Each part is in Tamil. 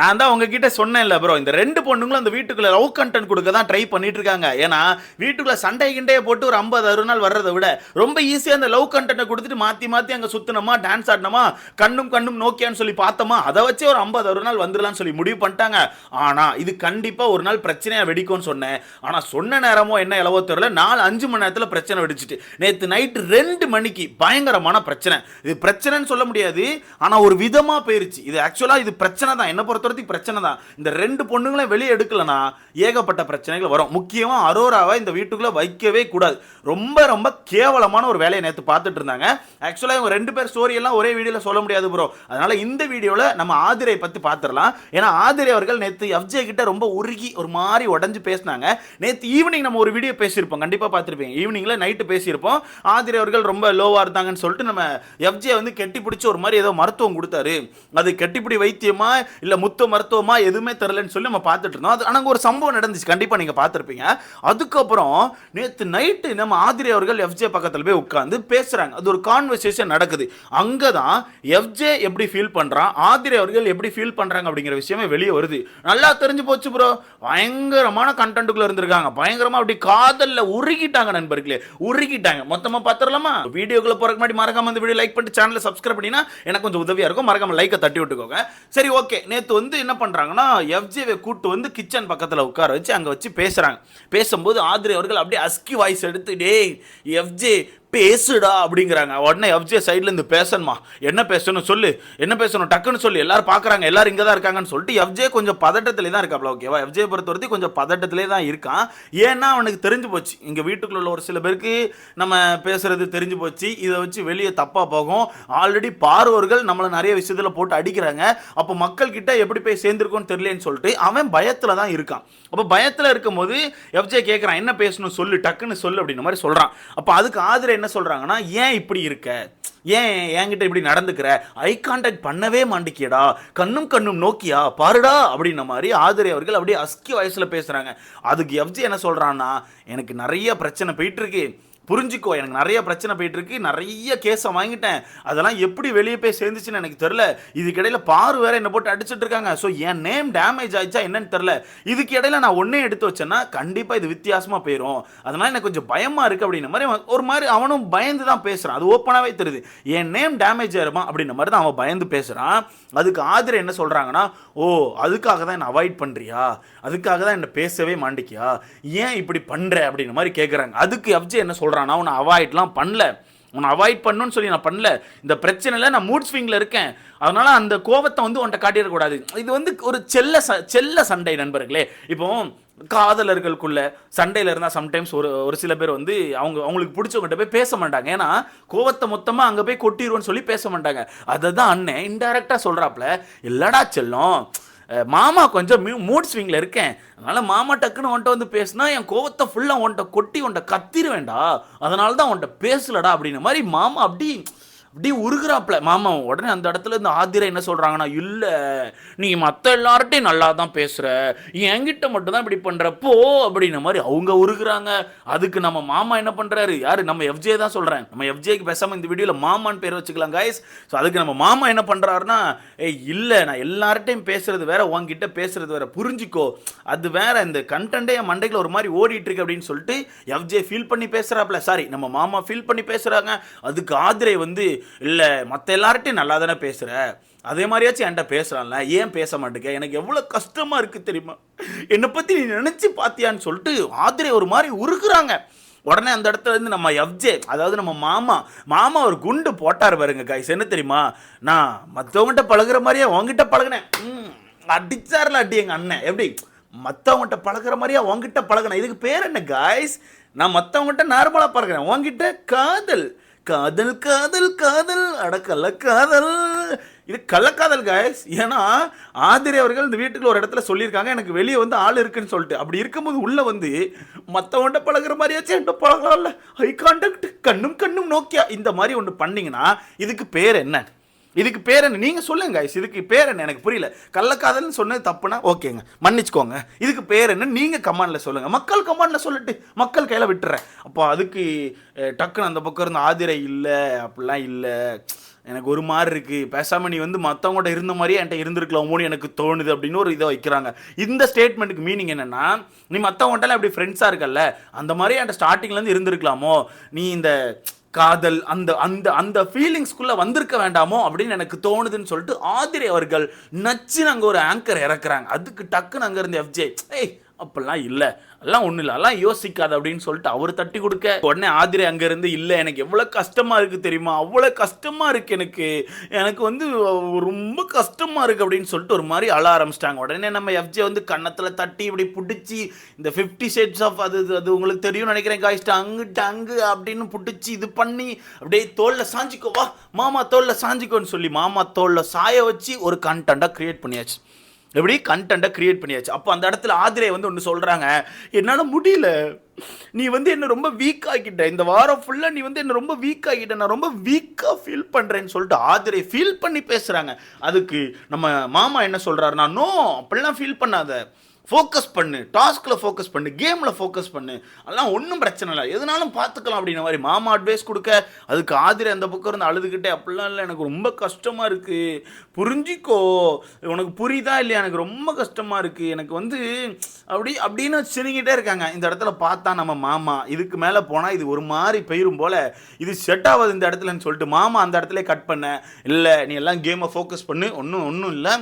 நான் தான் உங்ககிட்ட சொன்னேன்ல ப்ரோ இந்த ரெண்டு பொண்ணுங்களும் அந்த வீட்டுக்குள்ள லவ் கண்டென்ட் கொடுக்க தான் ட்ரை பண்ணிட்டு இருக்காங்க ஏன்னா வீட்டுக்குள்ள சண்டை கிண்டையை போட்டு ஒரு ஐம்பது அறுபது நாள் வர்றதை விட ரொம்ப ஈஸியாக அந்த லவ் கண்டென்ட்டை கொடுத்துட்டு மாற்றி மாற்றி அங்கே சுத்தினோமா டான்ஸ் ஆடினோமா கண்ணும் கண்ணும் நோக்கியான்னு சொல்லி பார்த்தோமா அதை வச்சே ஒரு ஐம்பது அறுபது நாள் வந்துடலாம்னு சொல்லி முடிவு பண்ணிட்டாங்க. ஆனால் இது கண்டிப்பாக ஒரு நாள் பிரச்சனையாக வெடிக்கும்னு சொன்னேன். ஆனால் சொன்ன நேரமோ என்ன இலவோ தெரியல நாலு அஞ்சு மணி நேரத்தில் பிரச்சனை வெடிச்சிட்டு. நேற்று நைட்டு ரெண்டு மணிக்கு பயங்கரமான பிரச்சனை. இது பிரச்சனைன்னு சொல்ல முடியாது ஆனால் ஒரு விதமாக போயிருச்சு. இது ஆக்சுவலாக இது பிரச்சனை தான் என்ன பொறுத்த வரைக்கும் பிரச்சனை தான். இந்த ரெண்டு பொண்ணுங்களையும் வெளியே எடுக்கலனா ஏகப்பட்ட பிரச்சனைகள் வரும். முக்கியமாக அரோராவை இந்த வீட்டுக்குள்ளே வைக்கவே கூடாது. ரொம்ப ரொம்ப கேவலமான ஒரு வேலையை நேற்று பார்த்துட்டு இருந்தாங்க. ஆக்சுவலாக இவங்க ரெண்டு பேர் ஸ்டோரி எல்லாம் ஒரே வீடியோவில் சொல்ல முடியாது ப்ரோ அதனால இந்த வீடியோவில் நம்ம ஆதிரை பற்றி பார்த்துடலாம். ஏன்னா ஆதிரை அவர்கள் நேற்று எஃப்ஜே கிட்ட ரொம்ப உருகி ஒரு மாதிரி உடஞ்சி பேசினாங்க. நேற்று ஈவினிங் நம்ம ஒரு வீடியோ பேசியிருப்போம். கண்டிப்பாக பார்த்துருப்பீங்க. ஈவினிங்கில் நைட்டு பேசியிருப்போம். ஆதிரை அவர்கள் ரொம்ப லோவாக இருந்தாங்கன்னு சொல்லிட்டு நம்ம எஃப்ஜே வந்து கெட்டி பிடிச்சி ஒரு மாதிரி ஏதோ மருத்துவம் கொடுத்தாரு. அது கெட்டிப்பிடி வைத்தியமா இல்லை முத்து மருத்துவமா எதுவுமே தெரிலன்னு சொல்லி நம்ம பார்த்துட்டு இருந்தோம். அது ஆனால் ஒரு சம்பவம் நடந்துச்சு. கண்டிப்பாக நீங்கள் பார்த்துருப்பீங்க. அதுக்கப்புறம் நேற்று நைட்டு நம்ம ஆதிரி அவர்கள் எஃப்ஜே பக்கத்தில் போய் உட்காந்து பேசுகிறாங்க அது ஒரு கான்வர்சேஷன் நடக்குது. அங்கே தான் எஃப்ஜே எப்படி ஃபீல் பண்ணுறான் ஆதிரி அவர்கள் எப்படி ஃபீல் பண்ணுறாங்க அப்படிங்கிற விஷயமே வெளியே வருது. நல்லா தெரிஞ்சு போச்சு ப்ரோ பயங்கரமான கண்டென்ட்டுக்குள்ள இருந்திருக்காங்க. பயங்கரமாக அப்படி காதலில் உருகிட்டாங்க நண்பர்களே. உருகிட்டாங்க. மொத்தமாக பார்த்துடலாமா? வீடியோக்குள்ள போகிறக்கு முன்னாடி மறக்காம இந்த வீடியோ லைக் பண்ணிட்டு சேனலை சப்ஸ்கிரைப் பண்ணினா எனக்கு கொஞ்சம் உதவியாக இருக்கும். மறக்காம லைக்கை தட்டி விட்டுக்கோங்க. சரி ஓகே நேற்று வந்து என்ன பண்ணுறாங்கன்னா எஃப்ஜேவை கூட்டு வந்து கிச்சன் பக்கத்தில் உட்கார வச்சு அங்கே வச்சு பேசுகிறாங்க பேசும்போது ஆதிரி அவர்கள் அப்படியே அஸ்கி வாய்ஸ் எடுத்து டேய் எஃப்ஜே பேசுடா அப்படிங்கிறாங்க. உடனே எஃப்ஜே சைடில் இருந்து பேசணுமா? என்ன பேசணும் சொல்லு. என்ன பேசணும்? டக்குன்னு சொல்லு. எல்லாரும் பார்க்குறாங்க எல்லாரும் இங்கே தான் இருக்காங்கன்னு சொல்லிட்டு எஃப்ஜே கொஞ்சம் பதட்டத்திலே தான் இருக்காப்ல ஓகேவா எஃப்ஜே பொறுத்த வரைக்கும் கொஞ்சம் பதட்டத்திலே தான் இருக்கான். ஏன்னா அவனுக்கு தெரிஞ்சு போச்சு. இங்கே வீட்டுக்குள்ள உள்ள ஒரு சில பேருக்கு நம்ம பேசுறது தெரிஞ்சு போச்சு. இதை வச்சு வெளியே தப்பாக போகும். ஆல்ரெடி பார்வர்கள் நம்மளை நிறைய விஷயத்தில் போட்டு அடிக்கிறாங்க. அப்போ மக்கள்கிட்ட எப்படி போய் சேர்ந்துருக்கோன்னு தெரியலன்னு சொல்லிட்டு அவன் பயத்தில் தான் இருக்கான். அப்போ பயத்தில் இருக்கும்போது எஃப்ஜே கேட்குறான் என்ன பேசணும் சொல்லு டக்குன்னு சொல்லு அப்படின்ற மாதிரி சொல்கிறான் அப்போ அதுக்கு ஆதரவு என்ன சொல்கிறாங்கன்னா ஏன் இப்படி இருக்க? ஏன் என்கிட்ட இப்படி நடந்துக்கிற? ஐ கான்டாக்ட் பண்ணவே மாட்டிக்கியடா கண்ணும் கண்ணும் நோக்கியா? பாருடா அப்படின்ன மாதிரி ஆதிரை அவர்கள் அப்படியே அஸ்கி வயசில் பேசுகிறாங்க அதுக்கு எஃப்ஜி என்ன சொல்கிறான்னா எனக்கு நிறைய பிரச்சனை போயிட்டுருக்கு புரிஞ்சுக்கோ எனக்கு நிறைய பிரச்சனை போயிட்டு இருக்கு நிறைய கேஸை வாங்கிட்டேன். அதெல்லாம் எப்படி வெளியே போய் சேர்ந்துச்சுன்னு எனக்கு தெரில இதுக்கிடையில் பாரு வேற என்ன போட்டு அடிச்சிட்டு இருக்காங்க. ஸோ என் நேம் டேமேஜ் ஆயிடுச்சா என்னன்னு தெரில இதுக்கு இடையில நான் ஒன்னே எடுத்து வச்சேன்னா கண்டிப்பாக இது வித்தியாசமாக போயிடும் அதனால எனக்கு கொஞ்சம் பயமா இருக்கு அப்படின்ற மாதிரி ஒரு மாதிரி அவனும் பயந்து தான் பேசுறான். அது ஓப்பனாகவே தெரியுது. என் நேம் டேமேஜ் ஆயிருமா அப்படின்ற மாதிரி தான் அவன் பயந்து பேசுறான். அதுக்கு ஆதிரை என்ன சொல்றாங்கன்னா ஓ அதுக்காக தான் என்ன அவாய்ட் பண்றியா? அதுக்காக தான் என்ன பேசவே மாண்டிக்கியா ஏன் இப்படி பண்ற? அப்படின்ற மாதிரி கேட்குறாங்க அதுக்கு எஃப்ஜே என்ன சொல்றான்னா உன்னை அவாய்ட்லாம் பண்ணல. உன்னை அவாய்ட் பண்ணணும்னு சொல்லி நான் பண்ணல. இந்த பிரச்சனையில் நான் மூட் ஸ்விங்கில் இருக்கேன். அதனால் அந்த கோபத்தை வந்து உன்ட்ட காட்டிடக்கூடாது இது வந்து ஒரு செல்ல ச செல்ல சண்டை நண்பர்களே. இப்போ காதலர்களுக்குள்ள சண்டையில் இருந்தால் சம்டைம்ஸ் ஒரு ஒரு சில பேர் வந்து அவங்க அவங்களுக்கு பிடிச்சவங்ககிட்ட போய் பேச மாட்டாங்க. ஏன்னா கோவத்தை மொத்தமாக அங்கே போய் கொட்டிடுவோன்னு சொல்லி பேச மாட்டாங்க. அதை தான் அண்ணன் இன்டெரக்டாக சொல்கிறாப்புல இல்லடா செல்லம் மாமா கொஞ்சம் மூட் ஸ்விங்கில் இருக்கேன். அதனால் மாமா டக்குன்னு உன்ட்ட வந்து பேசுனா என் கோவத்தை ஃபுல்லாக உன்ட்ட கொட்டி உன்ட்ட கத்திருவேண்டா அதனால தான் உன்ட்ட பேசலடா அப்படின்ற மாதிரி மாமா அப்படி அப்படியே உருகிறாப்புல. மாமா உடனே அந்த இடத்துல இருந்து ஆதிரை என்ன சொல்கிறாங்கன்னா இல்லை நீ மற்ற எல்லார்ட்டையும் நல்லா தான் பேசுகிற என்கிட்ட மட்டும் தான் இப்படி பண்ணுறப்போ அப்படின்ன மாதிரி அவங்க உருகுறாங்க. அதுக்கு நம்ம மாமா என்ன பண்ணுறாரு யார்? நம்ம எஃப்ஜே தான் சொல்கிறேன் நம்ம எஃப்ஜேக்கு பேசாமல் இந்த வீடியோவில் மாமான்னு பேர் வச்சுக்கலாம் காய்ஸ் ஸோ அதுக்கு நம்ம மாமா என்ன பண்ணுறாருன்னா ஏய் இல்லை நான் எல்லார்ட்டையும் பேசுறது வேற உன்கிட்ட பேசுறது வேற. புரிஞ்சுக்கோ. அது வேற இந்த கண்டென்ட்டே என் மண்டைக்குள்ள ஒரு மாதிரி ஓடிட்டு இருக்கு? அப்படின்னு சொல்லிட்டு எஃப்ஜே ஃபீல் பண்ணி பேசுகிறாப்புல சாரி நம்ம மாமா ஃபீல் பண்ணி பேசுகிறாங்க அதுக்கு ஆதிரை வந்து இல்லை மற்ற எல்லார்ட்டையும் நல்லா தானே பேசுகிற அதே மாதிரியாச்சும் என்கிட்ட பேசுகிறான்ல ஏன் பேச மாட்டேங்க? எனக்கு எவ்வளோ கஷ்டமாக இருக்குது தெரியுமா? என்னை பற்றி நீ நினச்சி பார்த்தியான்னு சொல்லிட்டு ஆதிரை ஒரு மாதிரி உருக்குறாங்க உடனே அந்த இடத்துல இருந்து நம்ம எஃப்ஜே அதாவது நம்ம மாமா மாமா ஒரு குண்டு போட்டார் பாருங்க கைஸ் என்ன தெரியுமா? நான் மற்றவங்ககிட்ட பழகுற மாதிரியே உங்ககிட்ட பழகினேன். ம், அடிச்சார்ல அடி எங்கள் அண்ணன். எப்படி? மற்றவங்ககிட்ட பழகுற மாதிரியா உங்ககிட்ட பழகினேன். இதுக்கு பேர் என்ன காய்ஸ் நான் மற்றவங்ககிட்ட நார்மலாக பழகிறேன். உங்ககிட்ட காதல். காதல் காதல் காதல். அடக்கல்ல காதல் இது கள்ளக்காதல் காய்ஸ் ஏன்னா ஆதிரி அவர்கள் இந்த வீட்டுக்குள்ள ஒரு இடத்துல சொல்லியிருக்காங்க எனக்கு வெளியே வந்து ஆள் இருக்குன்னு சொல்லிட்டு. அப்படி இருக்கும்போது உள்ளே வந்து மற்றவன்ட்ட பழகுற மாதிரியாச்சும் என்கிட்ட பழகலாம்ல ஐ கான்டாக்ட் கண்ணும் கண்ணும் நோக்கியா? இந்த மாதிரி ஒன்று பண்ணிங்கன்னா இதுக்கு பேர் என்ன? இதுக்கு பேர் என்ன? நீங்கள் சொல்லுங்க ஐஸ் இதுக்கு பேர் என்ன? எனக்கு புரியல. கள்ளக்காதல்னு சொன்னது தப்புனா ஓகேங்க. மன்னிச்சுக்கோங்க. இதுக்கு பேர் என்ன? நீங்கள் கமாண்டில் சொல்லுங்கள் மக்கள் கமாண்டில் சொல்லிட்டு. மக்கள் கையில் விட்டுறேன். அப்போ அதுக்கு டக்குன்னு அந்த பக்கம் இருந்த ஆதிரை இல்லை அப்படிலாம் இல்லை. எனக்கு ஒரு மாதிரி இருக்குது பேசாமல் நீ வந்து மற்றவங்கள்ட்ட இருந்த மாதிரியே என்கிட்ட இருந்திருக்கலாமோன்னு எனக்கு தோணுது அப்படின்னு ஒரு இதை வைக்கிறாங்க. இந்த ஸ்டேட்மெண்ட்டுக்கு மீனிங் என்னென்னா நீ மற்றவங்கள்ட்டலாம் அப்படி ஃப்ரெண்ட்ஸாக இருக்கல்ல அந்த மாதிரி என்கிட்ட ஸ்டார்டிங்லேருந்து இருந்திருக்கலாமோ? நீ இந்த காதல் அந்த அந்த அந்த ஃபீலிங்ஸ்க்குள்ளே வந்திருக்க வேண்டாமோ அப்படின்னு எனக்கு தோணுதுன்னு சொல்லிட்டு ஆதிரி அவர்கள் நச்சுன்னு அங்கே ஒரு ஆங்கர் இறக்குறாங்க. அதுக்கு டக்குன்னு அங்கே இருந்து எஃப்ஜே ஏய் அப்பெல்லாம் இல்லை. எல்லாம் ஒன்றும் இல்லை. அதெல்லாம் யோசிக்காது அப்படின்னு சொல்லிட்டு அவர் தட்டி கொடுக்க. உடனே ஆதிரை அங்கேருந்து இல்லை எனக்கு எவ்வளோ கஷ்டமாக இருக்குது தெரியுமா? அவ்வளோ கஷ்டமாக இருக்குது எனக்கு. எனக்கு வந்து ரொம்ப கஷ்டமாக இருக்குது அப்படின்னு சொல்லிட்டு ஒரு மாதிரி அழ ஆரம்பிச்சிட்டாங்க. உடனே நம்ம எஃப்ஜே வந்து கன்னத்தில் தட்டி இப்படி பிடிச்சி இந்த ஃபிஃப்டி ஷேட்ஸ் ஆஃப் அது அது உங்களுக்கு தெரியும் நினைக்கிறேன் காய்ச்சிட்டு அங்கு அங்கு அப்படின்னு பிடிச்சி இது பண்ணி அப்படியே தோளில் சாஞ்சிக்கோ. வா மாமா தோளில் சாஞ்சிக்கோன்னு சொல்லி மாமா தோளில் சாய வச்சு ஒரு கண்டென்ட்டாக க்ரியேட் பண்ணியாச்சு. எப்படி கண்டென்ட்டை க்ரியேட் பண்ணியாச்சு? அப்போ அந்த இடத்துல ஆதிரை வந்து ஒன்று சொல்கிறாங்க என்னால் முடியல. நீ வந்து என்ன ரொம்ப வீக் ஆக்கிட்ட இந்த வாரம் ஃபுல்லாக நீ வந்து என்ன ரொம்ப வீக் ஆக்கிட்ட நான் ரொம்ப வீக்காக ஃபீல் பண்ணுறேன்னு சொல்லிட்டு ஆதிரை ஃபீல் பண்ணி பேசுகிறாங்க அதுக்கு நம்ம மாமா என்ன சொல்கிறாருன்னா நோ அப்படிலாம் ஃபீல் பண்ணாத. ஃபோக்கஸ் பண்ணு. டாஸ்கில் ஃபோக்கஸ் பண்ணு. கேமில் ஃபோக்கஸ் பண்ணு. அதெல்லாம் ஒன்றும் பிரச்சனை இல்லை. எதுனாலும் பார்த்துக்கலாம் அப்படின்ற மாதிரி மாமா அட்வைஸ் கொடுக்க. அதுக்கு ஆதிரை அந்த பக்கம் இருந்து அழுதுகிட்டே அப்படிலாம் இல்லை. எனக்கு ரொம்ப கஷ்டமாக இருக்குது புரிஞ்சிக்கோ. உனக்கு புரியுதா இல்லையா? எனக்கு ரொம்ப கஷ்டமாக இருக்குது எனக்கு வந்து அப்படி அப்படின்னு சிரிங்கிட்டே இருக்காங்க. இந்த இடத்துல பார்த்தா நம்ம மாமா இதுக்கு மேலே போனால் இது ஒரு மாதிரி பெயரும் போல். இது செட் ஆகாது இந்த இடத்துலன்னு சொல்லிட்டு மாமா அந்த இடத்துல கட் பண்ண. இல்லை நீ எல்லாம் கேமை ஃபோக்கஸ் பண்ணு. ஒன்றும் ஒன்றும் இல்லை.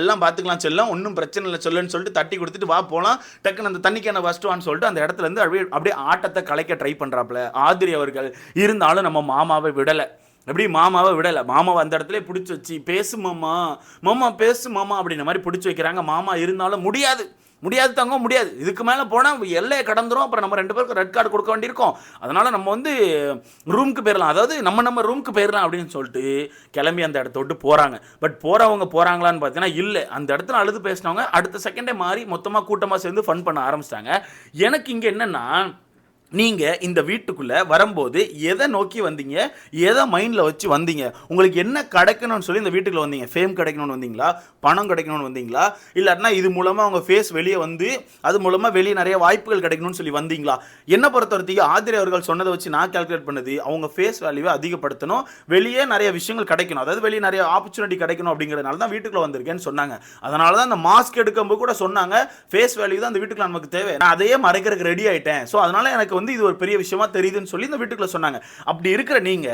எல்லாம் பார்த்துக்கலாம் செல்லம். ஒன்றும் பிரச்சனை இல்லை சொல்லுன்னு சொல்லிட்டு தட்டி கொடுத்துட்டு வா போகலாம் டக்குன்னு அந்த தண்ணிக்கான வஸ்டுவான்னு சொல்லிட்டு அந்த இடத்துல இருந்து அப்படியே அப்படியே ஆட்டத்தை கலைக்க ட்ரை பண்ணுறாப்புல ஆதிரி அவர்கள் இருந்தாலும் நம்ம மாமாவை விடலை. எப்படி மாமாவை விடலை? மாமாவை அந்த இடத்துல பிடிச்சி வச்சு பேசு மாமா மாமா பேசு மாமா அப்படின்ற மாதிரி பிடிச்சி வைக்கிறாங்க. மாமா இருந்தாலும் முடியாது. முடியாது தங்க முடியாது. இதுக்கு மேலே போனால் எல்லையை கடந்துரும். அப்புறம் நம்ம ரெண்டு பேருக்கு ரெட் கார்டு கொடுக்க வேண்டியிருக்கோம். அதனால் நம்ம வந்து ரூமுக்கு போயிடலாம் அதாவது நம்ம நம்ம ரூமுக்கு போயிடலாம் அப்படின்னு சொல்லிட்டு கிளம்பி அந்த இடத்த விட்டு போகிறாங்க பட் போகிறவங்க போகிறாங்களான்னு பார்த்தீங்கன்னா இல்லை. அந்த இடத்துல அழுது பேசினவங்க அடுத்த செகண்டே மாறி மொத்தமாக கூட்டமாக சேர்ந்து ஃபன் பண்ண ஆரம்பிச்சிட்டாங்க. எனக்கு இங்கே என்னென்னா நீங்கள் இந்த வீட்டுக்குள்ளே வரும்போது எதை நோக்கி வந்தீங்க? எதை மைண்டில் வச்சு வந்தீங்க? உங்களுக்கு என்ன கிடைக்கணும்னு சொல்லி இந்த வீட்டுக்குள்ள வந்தீங்க? ஃபேம் கிடைக்கணும்னு வந்தீங்களா? பணம் கிடைக்கணும்னு வந்தீங்களா? இல்லாட்டினா இது மூலமாக அவங்க ஃபேஸ் வெளியே வந்து அது மூலமாக வெளியே நிறைய வாய்ப்புகள் கிடைக்கணும்னு சொல்லி வந்தீங்களா? என்ன பொறுத்த வரைக்கும் ஆதிரி அவர்கள் சொன்னதை வச்சு நான் கால்குலேட் பண்ணது அவங்க ஃபேஸ் வேல்யூவை அதிகப்படுத்தணும். வெளியே நிறைய விஷயங்கள் கிடைக்கணும். அதாவது வெளியே நிறைய ஆப்பர்ச்சுனிட்டி கிடைக்கணும் அப்படிங்கிறதுனால தான் வீட்டுக்குள்ளே வந்திருக்கேன்னு சொன்னாங்க. அதனால தான் அந்த மாஸ்க் எடுக்கும்போது கூட சொன்னாங்க ஃபேஸ் வேல்யூ தான் அந்த வீட்டுக்குள்ள நமக்கு தேவை. நான் அதையே மறைக்கிறதுக்கு ரெடி ஆகிட்டேன் ஸோ அதனால் எனக்கு வந்து இது ஒரு பெரிய விஷயமா தெரியுதுன்னு சொல்லி இந்த வீட்டுக்குள்ள சொன்னாங்க. அப்படி இருக்கிற நீங்க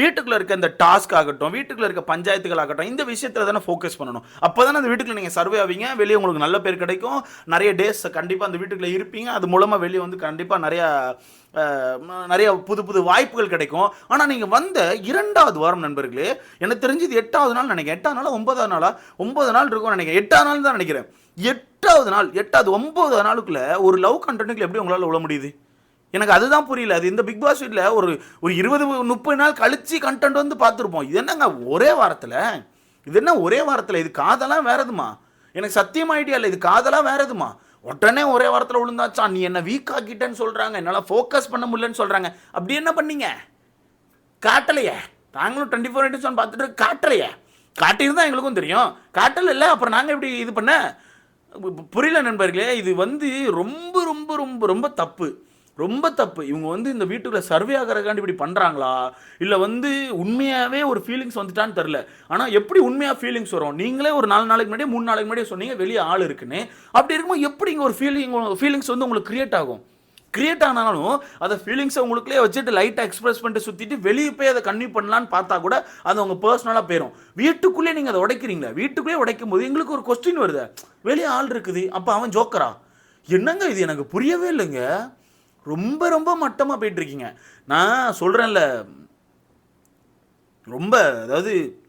வீட்டுக்குள்ள இருக்க இந்த டாஸ்க் ஆகட்டும் வீட்டுக்குள்ள இருக்க பஞ்சாயத்துகள் ஆகட்டும் இந்த விஷயத்துல தானே ஃபோக்கஸ் பண்ணணும். அப்பதானே அந்த வீட்டுக்குள்ள நீங்க சர்வே ஆவீங்க வெளியே உங்களுக்கு நல்ல பேர் கிடைக்கும் நிறைய டேஸ் கண்டிப்பா அந்த வீட்டுக்குள்ள இருப்பீங்க அது மூலமா வெளியே வந்து கண்டிப்பா நிறைய நிறைய புது புது வாய்ப்புகள் கிடைக்கும். ஆனால் நீங்கள் வந்த இரண்டாவது வாரம் நண்பர்களே எனக்கு தெரிஞ்சு இது எட்டாவது நாள் நினைக்கிறேன். எட்டாவது நாளா ஒன்பதாவது நாளா? ஒன்பது நாள் இருக்கும் நினைக்கிறேன். எட்டாவது நாள் தான் நினைக்கிறேன். எட்டாவது நாள் எட்டாவது ஒன்பதாவது நாளுக்குள்ள ஒரு லவ் கண்டென்ட்டுக்குள்ள எப்படி உங்களால் விழ முடியுது? எனக்கு அதுதான் புரியல. அது இந்த பிக் பாஸ் வீட்டில் ஒரு ஒரு இருபது முப்பது நாள் கழிச்சு கண்டென்ட் வந்து பார்த்துருப்போம். இது என்னங்க ஒரே வாரத்தில்? இது என்ன ஒரே வாரத்தில்? இது காதெல்லாம் வேறதுமா எனக்கு சத்தியம் ஐடியா இல்லை. இது காதெல்லாம் வேறதுமா உடனே ஒரே வாரத்தில் விழுந்தாச்சா? நீ என்னை வீக் ஆக்கிட்டேன்னு சொல்கிறாங்க என்னால் ஃபோக்கஸ் பண்ண முடியலன்னு சொல்கிறாங்க அப்படி என்ன பண்ணீங்க? காட்டலையே. நாங்களும் டுவெண்ட்டி ஃபோர் இன்ட்டு பார்த்துட்டு காட்டலையே. காட்டியிருந்தா எங்களுக்கும் தெரியும். காட்டலை இல்லை. அப்புறம் நாங்கள் எப்படி இது பண்ண? புரியல நண்பர்களே. இது வந்து ரொம்ப ரொம்ப ரொம்ப ரொம்ப தப்பு. ரொம்ப தப்பு. இவங்க வந்து இந்த வீட்டுக்குள்ள சர்வே ஆகிறக்காண்டி இப்படி பண்ணுறாங்களா இல்லை வந்து உண்மையாகவே ஒரு ஃபீலிங்ஸ் வந்துட்டான்னு தெரில ஆனால் எப்படி உண்மையாக ஃபீலிங்ஸ் வரும்? நீங்களே ஒரு நாலு நாளைக்கு முன்னாடியே மூணு நாளைக்கு முன்னாடியே சொன்னீங்க வெளியே ஆள் இருக்குன்னு. அப்படி இருக்கும்போது எப்படி இங்கே ஒரு ஃபீலிங் ஃபீலிங்ஸ் வந்து உங்களுக்கு கிரியேட் ஆகும்? கிரியேட் ஆனாலும் அதை ஃபீலிங்ஸை உங்களுக்குள்ளே வச்சுட்டு லைட்டாக எக்ஸ்பிரஸ் பண்ணிட்டு சுற்றிட்டு வெளியே போய் அதை கன்வியூ பண்ணலான்னு பார்த்தா கூட அது உங்கள் பர்சனலாக போயிடும் வீட்டுக்குள்ளே நீங்கள் அதை உடைக்கிறீங்களா? வீட்டுக்குள்ளே உடைக்கும் போது எங்களுக்கு ஒரு கொஸ்டின் வருது. வெளியே ஆள் இருக்குது அப்போ அவன் ஜோக்கரா என்னங்க இது? எனக்கு புரியவே இல்லைங்க. ரொம்ப ரொம்ப மட்டமாக போயிட்டு இருக்கீங்க நான் சொல்கிறேன்ல ரொம்ப அதாவது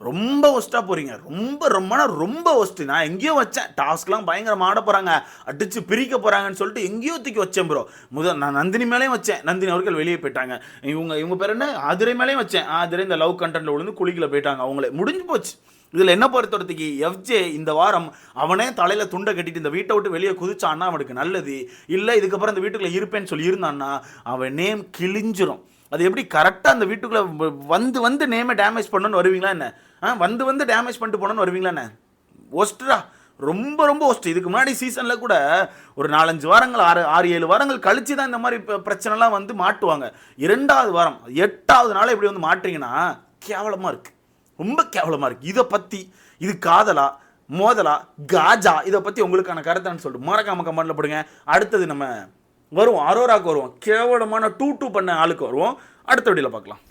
ரொம்ப ஒஸ்ட்டாக போகிறீங்க ரொம்ப ரொம்பனா ரொம்ப ஒஸ்ட்டு நான் எங்கேயோ வச்சேன். டாஸ்க்லாம் பயங்கரமாக ஆட போகிறாங்க அடித்து பிரிக்க போகிறாங்கன்னு சொல்லிட்டு எங்கேயோ தூக்கி வச்சேன் ப்ரோ முதல் நான் நந்தினி மேலேயும் வச்சேன். நந்தினி அவர்கள் வெளியே போயிட்டாங்க. இவங்க இவங்க பேர் என்ன? ஆதிரை மேலேயும் வச்சேன். ஆதிரை இந்த லவ் கண்டென்ட்டில் விழுந்து குளிக்கல போயிட்டாங்க அவங்களே. முடிஞ்சு போச்சு. இதில் என்ன பொறுத்தவரத்துக்கு எஃப்ஜே இந்த வாரம் அவனே தலையில் துண்டை கட்டிட்டு இந்த வீட்டை விட்டு வெளியே குதிச்சான்னா அவனுக்கு நல்லது. இல்லை இதுக்கப்புறம் இந்த வீட்டுக்குள்ளே இருப்பேன்னு சொல்லி இருந்தான்னா அவன் நேம் கிழிஞ்சிரும். அது எப்படி கரெக்டாக அந்த வீட்டுக்குள்ளே வ- வந்து வந்து நேமை டேமேஜ் பண்ணணும்னு வருவீங்களா என்ன? ஆ வந்து வந்து டேமேஜ் பண்ணிட்டு போனோன்னு வருவீங்களா என்ன? ஒஸ்ட்டுடா ரொம்ப ரொம்ப ஒஸ்ட் இதுக்கு முன்னாடி சீசனில் கூட ஒரு நாலஞ்சு வாரங்கள் ஆறு ஆறு ஏழு வாரங்கள் கழிச்சு தான் இந்த மாதிரி இப்போ பிரச்சனைலாம் வந்து மாட்டுவாங்க. இரண்டாவது வாரம் எட்டாவது நாள் இப்படி வந்து மாட்டுறீங்கன்னா கேவலமாக இருக்குது ரொம்ப கேவலமாக இருக்குது இதை பற்றி இது காதலா மோதலா காஜா இதை பற்றி உங்களுக்கான கருத்தான்னு சொல்லிட்டு மறக்காம கமெண்ட்டில் போடுங்க. அடுத்தது நம்ம வருவோம் அரோராக்கு வருவோம். கேவலமான டூ டூ பண்ண ஆளுக்கு வருவோம். அடுத்த வீடியோவில் பார்க்கலாம்.